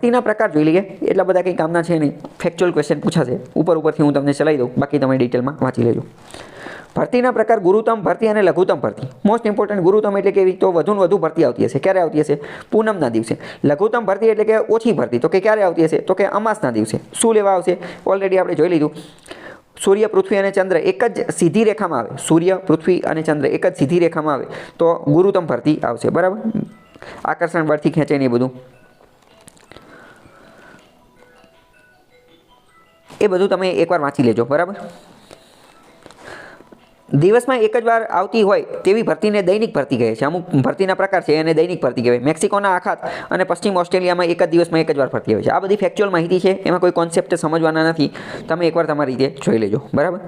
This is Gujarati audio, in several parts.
ભરતીના પ્રકાર જોઈ લઈએ. એટલા બધા કંઈ કામના છે નહીં. ફેક્ચ્યુઅલ ક્વેશ્ચન પૂછાશે. ઉપર ઉપરથી હું તમને ચલાવી દઉં. બાકી તમે ડિટેલમાં વાંચી લેજો. ભરતીના પ્રકાર ગુરુતમ ભરતી અને લઘુત્તમ ભરતી. મોસ્ટ ઇમ્પોર્ટન્ટ ગુરુતમ એટલે કેવી તો વધુ ને વધુ ભરતી આવતી હશે. ક્યારે આવતી હશે? પૂનમના દિવસે. લઘુત્તમ ભરતી એટલે કે ઓછી ભરતી. તો કે ક્યારે આવતી હશે? તો કે અમાસના દિવસે. શું લેવા આવશે? ઓલરેડી આપણે જોઈ લીધું. સૂર્ય, પૃથ્વી અને ચંદ્ર એક જ સીધી રેખામાં આવે. સૂર્ય, પૃથ્વી અને ચંદ્ર એક જ સીધી રેખામાં આવે. તો ગુરુતમ ભરતી આવશે. બરાબર? આકર્ષણ બળથી ખેંચે ને એ બધું. એ બધું તમે એકવાર વાંચી લેજો, બરાબર? દિવસમાં એક જ વાર આવતી હોય તેવી ભરતીને દૈનિક ભરતી કહે છે. અમુક ભરતીના પ્રકાર છે એને દૈનિક ભરતી કહેવાય. મેક્સિકોના આખાત અને પશ્ચિમ ઓસ્ટ્રેલિયામાં એક જ દિવસમાં એક જ વાર ભરતી હોય છે. આ બધી ફેક્ચ્યુઅલ માહિતી છે. એમાં કોઈ કોન્સેપ્ટ સમજવાના નથી. તમે એકવાર તમારી રીતે જોઈ લેજો. બરાબર?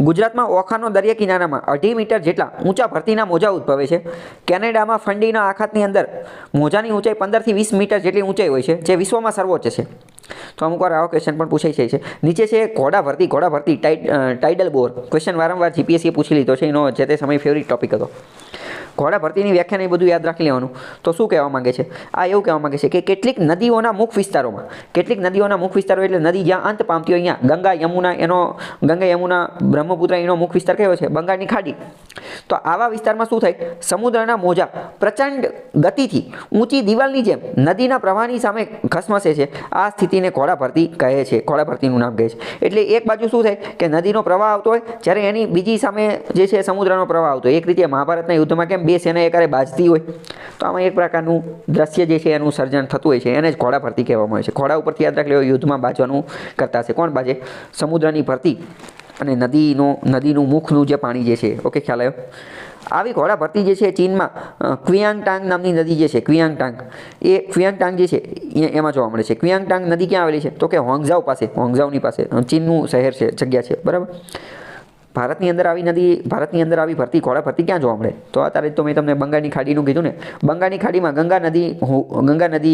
ગુજરાતમાં ઓખાનો દરિયા કિનારામાં અઢી મીટર જેટલા ઊંચા ભરતીના મોજા ઉદ્ભવે છે. કેનેડામાં ફંડીના આખાતની અંદર મોજાની ઊંચાઈ પંદરથી વીસ મીટર જેટલી ઊંચાઈ હોય છે, જે વિશ્વમાં સર્વોચ્ચ છે. તો અમુકવાર આવા ક્વેશ્ચન પણ પૂછાઈ જાય છે. નીચે છે, ઘોડા ભરતી ઘોડા ભરતી ટાઈ ટાઇડલ બોર. ક્વેશ્ચન વારંવાર જીપીએસસીએ પૂછી લીધો છે. એનો જે તે સમય ફેવરિટ ટોપિક હતો. ઘોડા ભરતીની વ્યાખ્યાને એ બધું યાદ રાખી લેવાનું. તો શું કહેવા માંગે છે? આ એવું કહેવા માંગે છે કે કેટલીક નદીઓના મુખ વિસ્તારોમાં, કેટલીક નદીઓના મુખ વિસ્તારો એટલે નદી જ્યાં અંત પામતી હોય અહીંયા ગંગા યમુના એનો, ગંગા યમુના બ્રહ્મપુત્ર એનો મુખ વિસ્તાર કયો છે? બંગાળની ખાડી. તો આવા વિસ્તારમાં શું થાય? સમુદ્રના મોજા પ્રચંડ ગતિથી ઊંચી દિવાલની જેમ નદીના પ્રવાહની સામે ઘસમસે છે. આ સ્થિતિને ઘોડા ભરતી કહે છે. ઘોડા ભરતીનું નામ કહે છે. એટલે એક બાજુ શું થાય કે નદીનો પ્રવાહ આવતો હોય, જ્યારે એની બીજી સામે જે છે સમુદ્રનો પ્રવાહ આવતો હોય. એક રીતે મહાભારતના યુદ્ધમાં કેમ બે સેના એકારે બાજતી હોય? તો આમાં એક પ્રકારનું દ્રશ્ય જે છે એનું સર્જન થતું હોય છે. એને જ ઘોડા ભરતી કહેવામાં આવે છે. ઘોડા ઉપરથી યાદ રાખ લેવો યુદ્ધમાં બાજવાનું કરતા હશે. કોણ બાજે? સમુદ્રની ભરતી અને નદીનો, નદીનું મુખનું જે પાણી જે છે ઓકે ખ્યાલ આવ્યો? આવી ઘોડા ભરતી જે છે ચીનમાં ક્વિયાંગટાંગ નામની નદી જે છે, ક્વિયાંગટાંગ, એ ક્વિયાંગટાંગ જે છે એમાં જોવા મળે છે. ક્વિયાંગટાંગ નદી ક્યાં આવેલી છે? તો કે હોંગઝાવ પાસે હોંગઝાવની પાસે ચીનનું શહેર છે, જગ્યા છે, બરાબર? ભારતની અંદર આવી નદી, ભારતની અંદર આવી ભરતી, ઘોડા ભરતી ક્યાં જોવા મળે? તો અત્યારે તો મેં તમને બંગાળની ખાડીનું કીધું ને. બંગાળની ખાડીમાં ગંગા નદી ગંગા ગંગા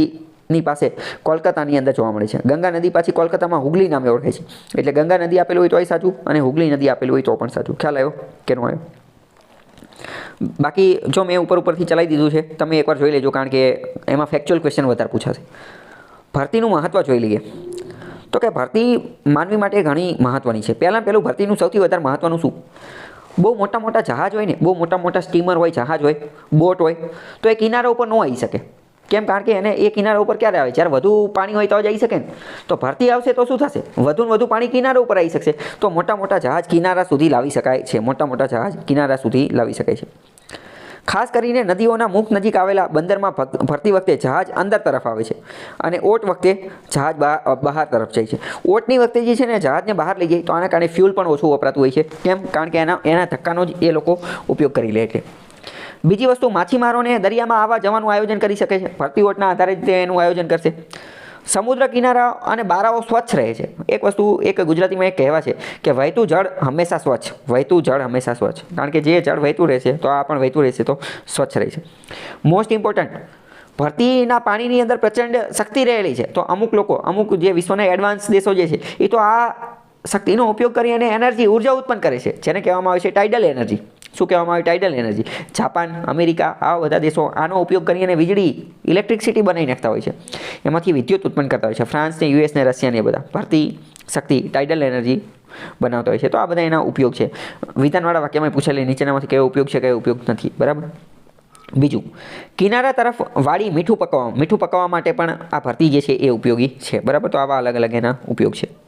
નદીની પાસે કોલકાતાની અંદર જોવા મળે છે. ગંગા નદી પાછી કોલકાતામાં હુગલી નામે ઓળખાય છે. એટલે ગંગા નદી આપેલું હોય તોય સાચું અને હુગલી નદી આપેલું હોય તો પણ સાચું. ખ્યાલ આવ્યો? કે નો આવ્યો? બાકી જો મેં ઉપર ઉપરથી ચલાવી દીધું છે, તમે એકવાર જોઈ લેજો, કારણ કે એમાં ફેક્ચ્યુઅલ ક્વેશ્ચન વધારે પૂછાશે. ભરતીનું મહત્ત્વ જોઈ લઈએ. તો કે ભરતી માનવી માટે ઘણી મહત્ત્વની છે. પહેલાં પહેલું ભરતીનું સૌથી વધારે મહત્ત્વનું શું? બહુ મોટા મોટા જહાજ હોય ને, બહુ મોટા મોટા સ્ટીમર હોય, જહાજ હોય બોટ હોય, તો એ કિનારા ઉપર ન આવી શકે. કેમ? કારણ કે એને એ કિનારા ઉપર ક્યારે આવે? જ્યારે વધુ પાણી હોય તો જ આવી શકે ને. તો ભરતી આવશે તો શું થશે? વધુ ને વધુ પાણી કિનારા ઉપર આવી શકશે. તો મોટા મોટા જહાજ કિનારા સુધી લાવી શકાય છે. મોટા મોટા જહાજ કિનારા સુધી લાવી શકાય છે. ખાસ કરીને નદીઓના મુખ નજીક આવેલા બંદરમાં ભરતી વખતે જહાજ અંદર તરફ આવે છે અને ઓટ વખતે જહાજ બહાર તરફ જાય છે. ઓટની વખતે જે છે ને જહાજને બહાર લઈ જાય તો આના કારણે ફ્યુલ પણ ઓછું વપરાતું હોય છે. કેમ? કારણ કે એના એના ધક્કાનો જ એ લોકો ઉપયોગ કરી લે એટલે બીજી વસ્તુ, માછીમારોને દરિયામાં આવવા જવાનું આયોજન કરી શકે છે. ભરતી ઓટના આધારે જ તે એનું આયોજન કરશે. સમુદ્ર કિનારા અને બારાઓ સ્વચ્છ રહે છે. એક વસ્તુ, એક ગુજરાતીમાં એક કહેવા છે કે વહેતું જળ હંમેશા સ્વચ્છ. વહેતું જળ હંમેશા સ્વચ્છ. કારણ કે જે જળ વહેતું રહેશે, તો આ પણ વહેતું રહેશે, તો સ્વચ્છ રહેશે મોસ્ટ ઇમ્પોર્ટન્ટ ભરતીના પાણીની અંદર પ્રચંડ શક્તિ રહેલી છે. તો અમુક લોકો, અમુક જે વિશ્વના એડવાન્સ દેશો જે છે, એ તો આ શક્તિનો ઉપયોગ કરી અને એનર્જી ઊર્જા ઉત્પન્ન કરે છે. જેને કહેવામાં આવે છે ટાઇડલ એનર્જી શું કહેવામાં આવે ટાઇડલ એનર્જી જાપાન, અમેરિકા, આવા બધા દેશો આનો ઉપયોગ કરી અને વીજળી ઇલેક્ટ્રિસિટી બનાવી નાખતા હોય છે. એમાંથી વિદ્યુત ઉત્પન્ન કરતા હોય છે. ફ્રાન્સ ને યુએસ ને રશિયા ને બધા ભરતી શક્તિ ટાઇડલ એનર્જી બનાવતા હોય છે. તો આ બધા એના ઉપયોગ છે. વિધાનવાળા વાક્યમાં પૂછેલી, નીચેનામાંથી કયો ઉપયોગ છે, કયો ઉપયોગ નથી. બરાબર? બીજું, કિનારા તરફ વાળી મીઠું પકવવા મીઠું પકવવા માટે પણ આ ભરતી જે છે એ ઉપયોગી છે. બરાબર? તો આવા અલગ અલગ એના ઉપયોગ છે.